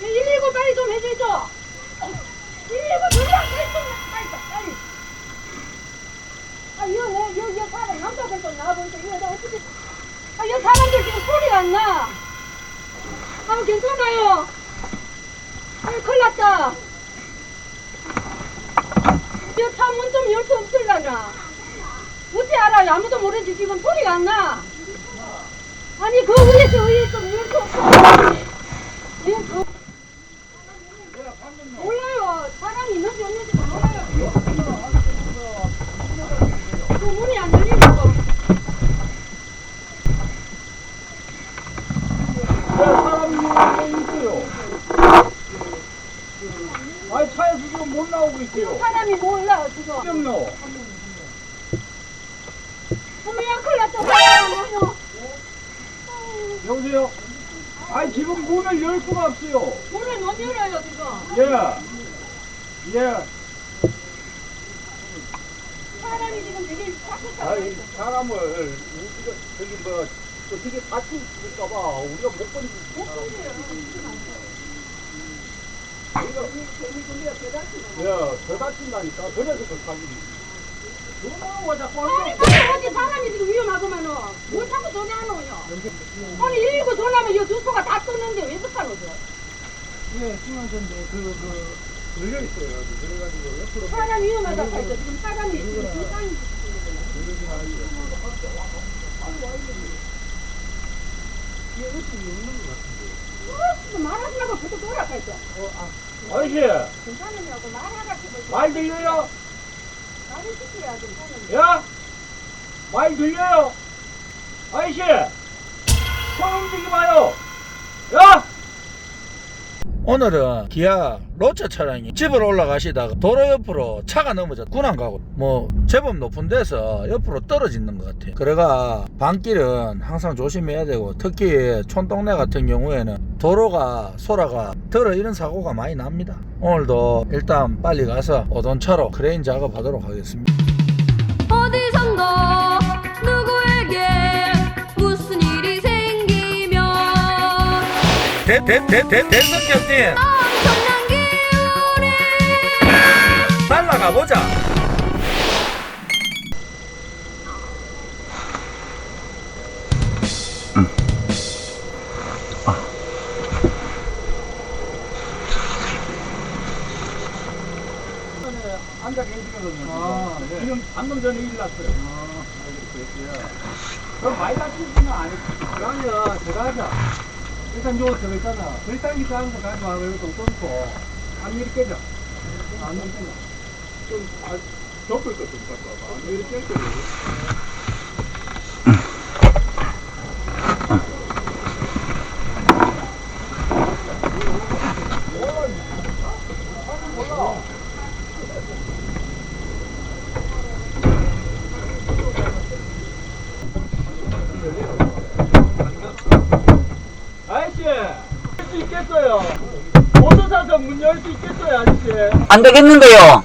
119 빨리 좀 해주죠. 119 전화 빨리 좀, 빨리, 빨리. 아, 이거 내, 이거 사람, 남자들 좀 나와보니까 이거 나 어떻게. 아, 이 사람들 지금 소리가 안 나. 아, 괜찮아요. 아, 큰일 났다. 이거 차문 좀 열 수 없을라나. 어찌 알아요? 아무도 모르지 지금 소리가 안 나. 아니 그 위에서 위에 좀 열 수 없어. 아니 차에서 지금 못 나오고 있어요. 사람이 몰라 지금. 명 어머야 큰일 났다. 어머야. 여보세요. 아니 지금 문을 열 수가 없어요. 문을 못 열어요 지금. 예. 예. 사람이 지금 되게. 아니 사람을 우리가 저기 뭐 어떻게 다칠까봐 우리가 못 버리고 야, 더 다친다니까. 그래서 그. 너무 자꾸 아니, 어디 사람이 지금 위험하구만은. 뭘 자꾸 전화하노요? 아니, 119 전화하면 이 주소가 다 떴는데 왜 그까노 예, 심한데 그, 그, 열려 있어요. 그래가지고 옆으로 사람 위험하다고 했죠. 지금 사람이 지금 불쌍히. 열리지 말고. 이게 의식이 없는 것 같은데. 어, 지금 말하시라고 계속 돌아가죠. 아저씨, 괜찮으냐고 말하라고. 말 들려요? 말을 시켜야 괜찮은데. 야? 말 들려요? 아저씨! 손 움직이 마요! 야! 오늘은 기아 로차 차량이 집으로 올라가시다가 도로 옆으로 차가 넘어져 군안 가고 뭐 제법 높은 데서 옆으로 떨어지는 것 같아요. 그래가 반길은 항상 조심해야 되고 특히 촌동네 같은 경우에는 도로가 소라가 들어 이런 사고가 많이 납니다. 오늘도 일단 빨리 가서 오돈차로 크레인 작업하도록 하겠습니다. 어디선 대, 대, 대, 대, 대선 경진 엄청난 기운이 날라가 보자. 앉아 계시거든요. 아, 네. 지금 방금 전에 일 났어요. 아. 그럼 많이 다치지는 아니고. 그러면 제가 하자. 일단 요거 저거 있잖아. 불단기 싸는 거 가지 말고 좀 끊고. 안 이리 깨져. 안 이리 깨져. 좀, 아, 덮을 것좀 갖고 와봐. 안 이렇게 할 거예요. 아저씨, 열 수 있겠어요? 모터사서 문 열 수 있겠어요, 아저씨? 안 되겠는데요.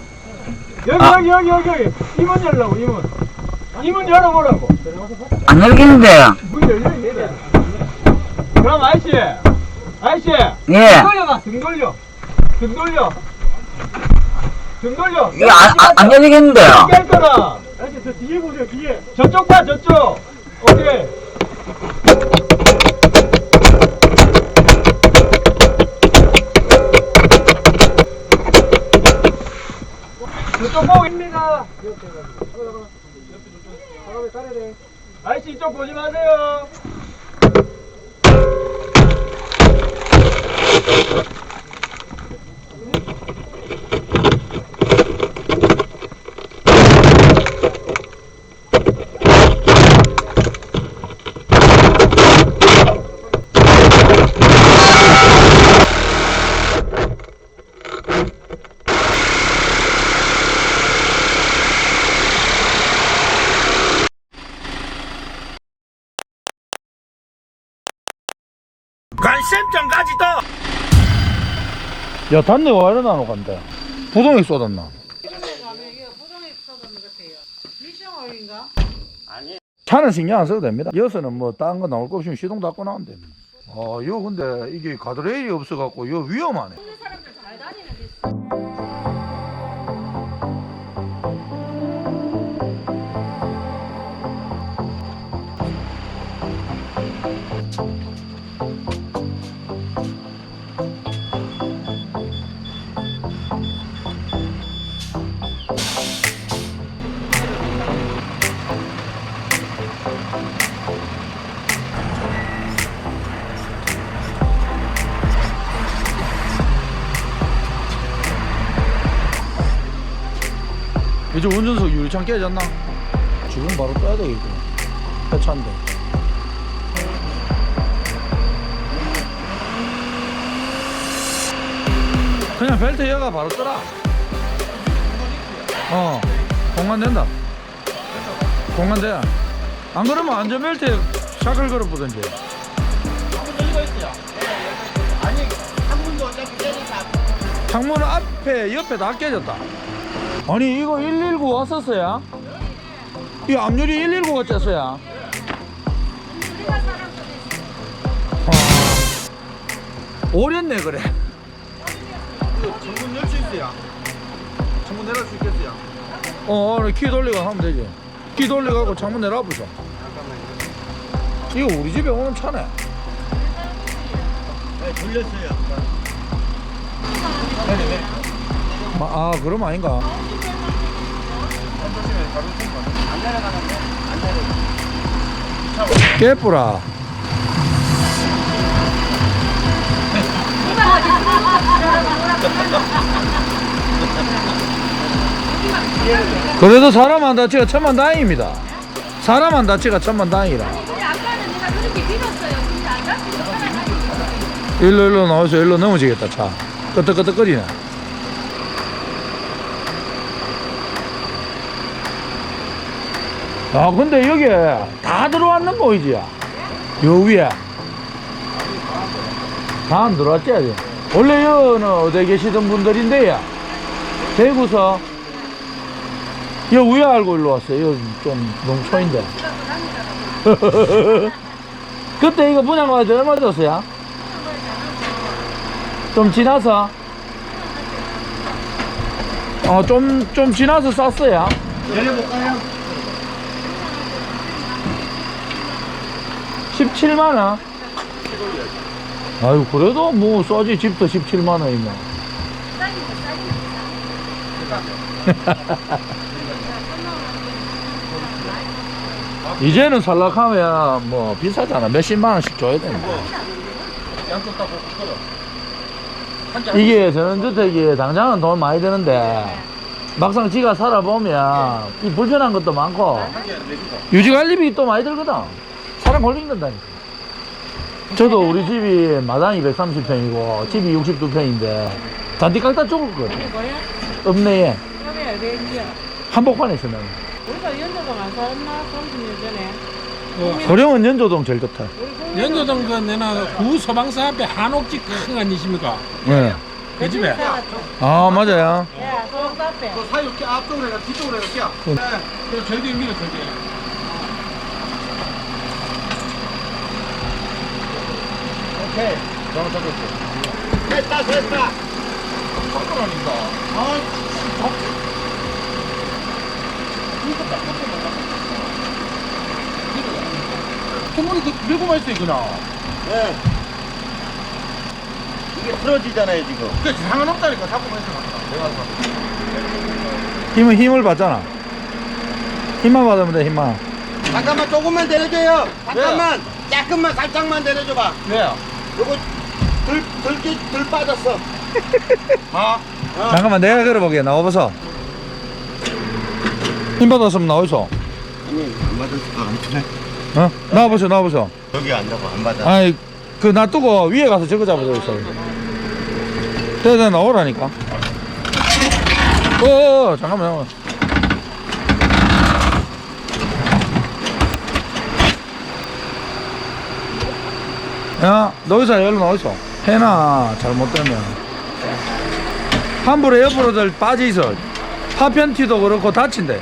여기, 아. 여기, 여기, 여기, 여기. 이 문 열라고, 이 문. 이 문 열어보라고. 안 열겠는데요. 문 열려, 얘네. 그럼 아저씨, 아저씨, 예. 등 돌려봐, 등 돌려. 등 돌려. 등 돌려. 이거 안, 안, 안 열리겠는데요. 깰 거라. 아저씨, 저 뒤에 보세요, 뒤에. 저쪽 봐, 저쪽. 오케이. 저쪽 보고 있습니다. 아저씨 이쪽 보지 마세요. 관심점까지도. 야, 단내가 왜 이러나, 너 간다. 부동액 쏟았나? 차는 신경 안 써도 됩니다. 여서는 뭐딴거 나올 거 없으면 시동 닫고 나오면 됩니다. 아, 이거 근데 이게 가드레일이 없어갖고 이거 위험하네. 이제 운전석 유리창 깨졌나? 지금 바로 떠야 되겠구나. 해차인데. 그냥 벨트 여가 바로 떠라. 어, 공간 된다. 공간 돼. 안 그러면 안전벨트에 샤클 걸어보든지. 창문 앞에 옆에 다 깨졌다. 아니 이거 119 왔었어요? 이 앞유리 119가 쬐어요? 아, 오렸네 그래 전문 열수 있어요. 전문 내릴 수 있겠어요. 어, 어, 키 돌리고 하면 되지 키 돌리고 창문 내려보자 이거 우리 집에 오는 차네. 네, 돌렸어요. 마- 아 그럼 아닌가? 깨뿌라 그래도 사람 안 다치가 천만 다행입니다. 사람 안 다치가 천만 다행이라. 근데 아까는 내가 그렇게 빌었어요. 근데 안 잡히고 일로 일로 나와서 일로 넘어지겠다 차. 끄덕끄덕거리네. 아 근데 여기 다 들어왔는 거이지? 요 위에. 다 안 들어왔지 아직? 원래 여는 어디 계시던 분들인데요. 대구서 여 위에 알고 일로 왔어요. 여좀 농촌인데. 그때 이거 분양 가서 얼마 줬어요? 좀 지나서? 어 좀 좀 지나서 쌌어요. 내려볼까요? 17만원? 아유 그래도 뭐 써지. 집도 17만원이면 이제는 살락하면 뭐 비싸잖아. 몇십만 원씩 줘야 되는데. 양쪽 다. 이게 전원주택이 당장은 돈 많이 드는데 막상 지가 살아보면 이 불편한 것도 많고 유지관리비 또 많이 들거든. 사람 걸린다니까. 저도 우리 집이 마당이 130평이고 집이 62평인데 잔디 깎다 죽었거든 읍내에. 한복판에 있어 나는 우리가 연도동 안 살았나? 30년 전에. 소령은 연조동 제일 좋다 연도동 그 내나 구 소방서 앞에 한옥집 큰거 아니십니까? 네. 그 집에 아 맞아요 예, 소방서 앞에. 그 사이 이렇게 앞쪽으로 해가 뒤쪽으로 해가 끼 네. 그 절대 밀어 절대 오케이. 됐다, 됐다. 아, 소문이 그 밀고만 있어요 그냥 네. 이게 틀어지잖아요, 지금. 그 상관없다니까 자꾸만 있어 내가 힘은 힘을 받잖아 힘만 받으면 돼 힘만 잠깐만, 조금만 내려줘요. 잠깐만. 조금만, 살짝만 내려줘봐. 왜요? 요거 들, 들, 들, 들 빠졌어. 아 잠깐만 내가 걸어보게 나와봐서 힘 받았으면 나와있어 아니, 안 받을 수가 안 되네. 어? 나와보세요 나와보세요. 여기 앉아봐, 안 받아. 아이 그 놔두고 위에 가서 저거 잡아줘 있어 내가 나오라니까. 어어 잠깐만 잠깐만. 야 너기서 여기로 나와있어. 해나 잘못되면. 함부로 옆으로 들 빠져있어. 파편티도 그렇고 다친대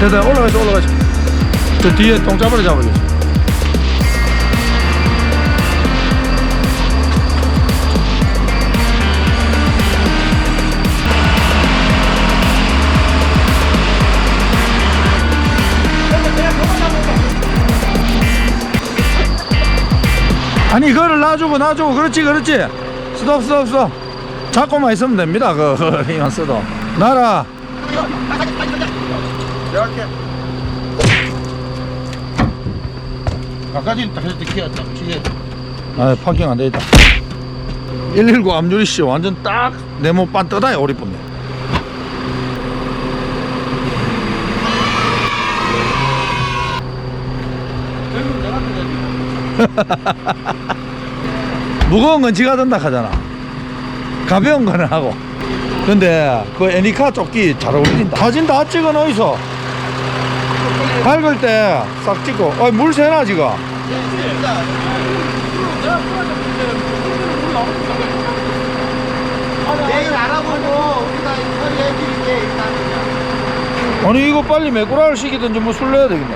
됐다 올라가자 올라가자. 저 뒤에 똥잡으로 잡아주세요 아니 이거를 놔주고 놔주고 그렇지 그렇지. 스톱 스톱 스톱. 잡고만 있으면 됩니다 그 이만 써도. 나라. 아까지 딱 했을 때 기어 딱 치게. 아 파킹 안 되겠다. 119 암유리 씨 완전 딱 내몸 반떠다요 오리뿐네 무거운 건 지가 든다 하잖아. 가벼운 거는 하고. 근데 그 애니카 조끼 잘 어울린다. 사진 다 찍어 놓이소 밝을 때 싹 찍고. 어이 물 새나 지금? 내일 알아보고 우리가 처리해 드릴게 일단. 아니 이거 빨리 메꾸라를 시키든지 뭐 술래야 되겠네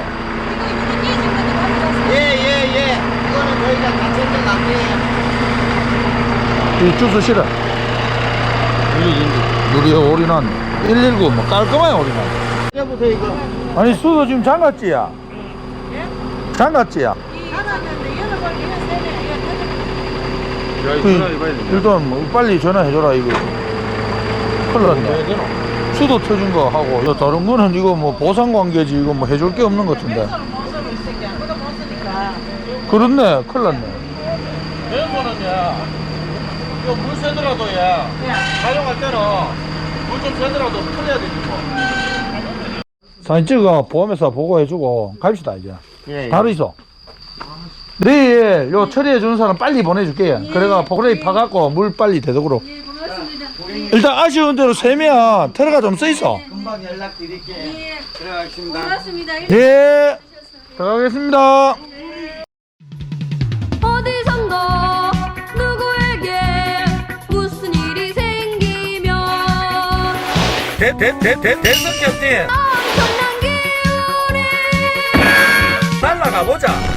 예예예 이거는 저희가 다 챙겨갈게요 이 주스 실어 유리 올인원 119 뭐 깔끔하게 올인원 해보세요 이거. 아니 수도 지금 장갑지야. 장갑지야. 그, 일단 뭐 빨리 전화해줘라 이거. 큰일 났네. 수도 터진 거 하고 야, 다른 거는 이거 뭐 보상 관계지 이거 뭐 해줄 게 없는 것 같은데 그렇네 큰일 났네. 대거는 야, 이거 물 새더라도 야, 사용할 때는 물 좀 새더라도 풀려야 되지 뭐. 사진 찍어 보험회사 보고해주고 갑시다 이제. 예, 바로 있어. 내일 요 처리해 주는 사람 빨리 보내줄게. 그래가 포크레인 파갖고 물 빨리 대덕으로 일단 아쉬운 대로 세면 테러가 좀 써 있어 금방 연락 드릴게요. 들어가겠습니다. 예. 들어가겠습니다 대대대대대성격님 날라가 보자.